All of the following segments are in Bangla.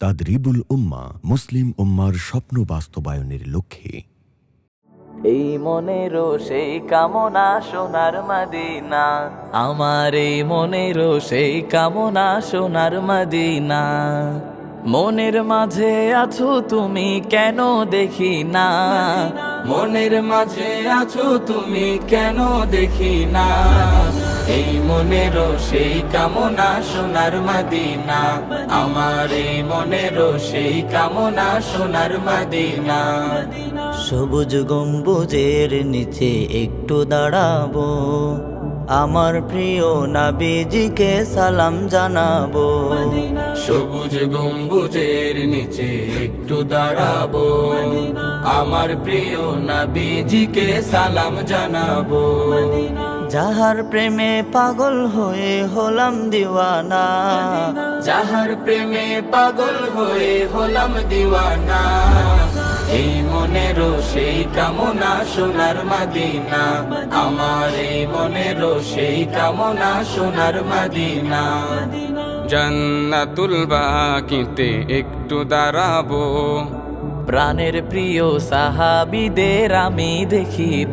তাদরিবুল উম্মা মুসলিম উম্মার স্বপ্ন বাস্তবায়নের লক্ষ্যে। এই মনেরও সেই কামনা সোনার মাদিনা। আমার এই মনেরও সেই কামনা সোনার মাদিনা। মনের মাঝে আছো তুমি কেন দেখি না? মনের মাঝে আছো তুমি কেন দেখি না? এই মনেরও সেই কামনা সোনার মাদিনা। আমার এই মনেরও সেই কামনা সোনার মাদিনা। সবুজ গম্বুজের নিচে একটু দাঁড়াবো। আমার প্রিয় নাবিজিকে সালাম জানাব। সবুজ গম্বুজের নিচে একটু দাঁড়াবো। আমার প্রিয় নবীজিকে সালাম জানাব। যাহার প্রেমে পাগল হয়ে হলাম দিওয়ানা। যাহার প্রেমে পাগল হয়ে হলাম দিওয়ানা। এই মনেরও সেই কামনা সোনার মাদিনা। আমার এই মনেরও সেই কামনা সোনার মাদিনা। জান্নাতুল বাকিতে একটু দাঁড়াবো। প্রাণের প্রিয় সাহাবিদের আমি দেখিব।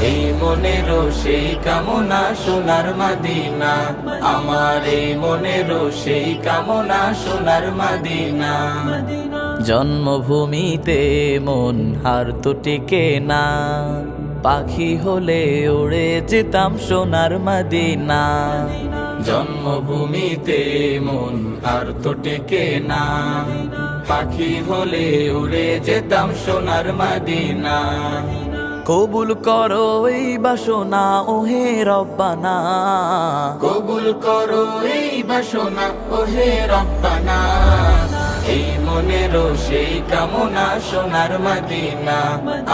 এই মনেরও সেই কামনা সোনার মাদিনা। আমার এই মনেরও সেই কামনা সোনার মাদিনা। জন্মভূমিতে মন হার তো টিকে না। পাখি হলে উড়ে যেতাম সোনার মাদিনা। জন্মভূমিতে মন আর তো টেকে না। পাখি হলে উড়ে যেতাম সোনার মাদিনা। কবুল করো এই বাসনা, ওহে রব্বানা। কবুল করো এই বাসনা, ওহে রব্বানা। এই মনেরও সেই কামনা সোনার মাদিনা।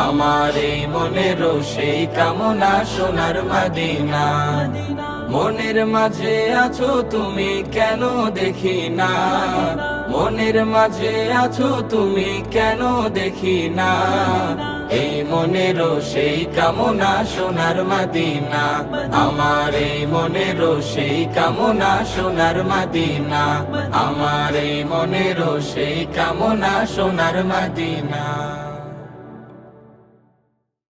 আমার এই মনেরও সেই কামনা সোনার মাদিনা। মনের মাঝে আছো তুমি কেন দেখি না? মনের মাঝে আছো তুমি কেন দেখি না? এই মনেরও সেই কামনা সোনার মাদিনা। আমার এই মনেরও সেই কামনা সোনার মাদিনা। আমার এই মনেরও সেই কামনা সোনার মাদিনা।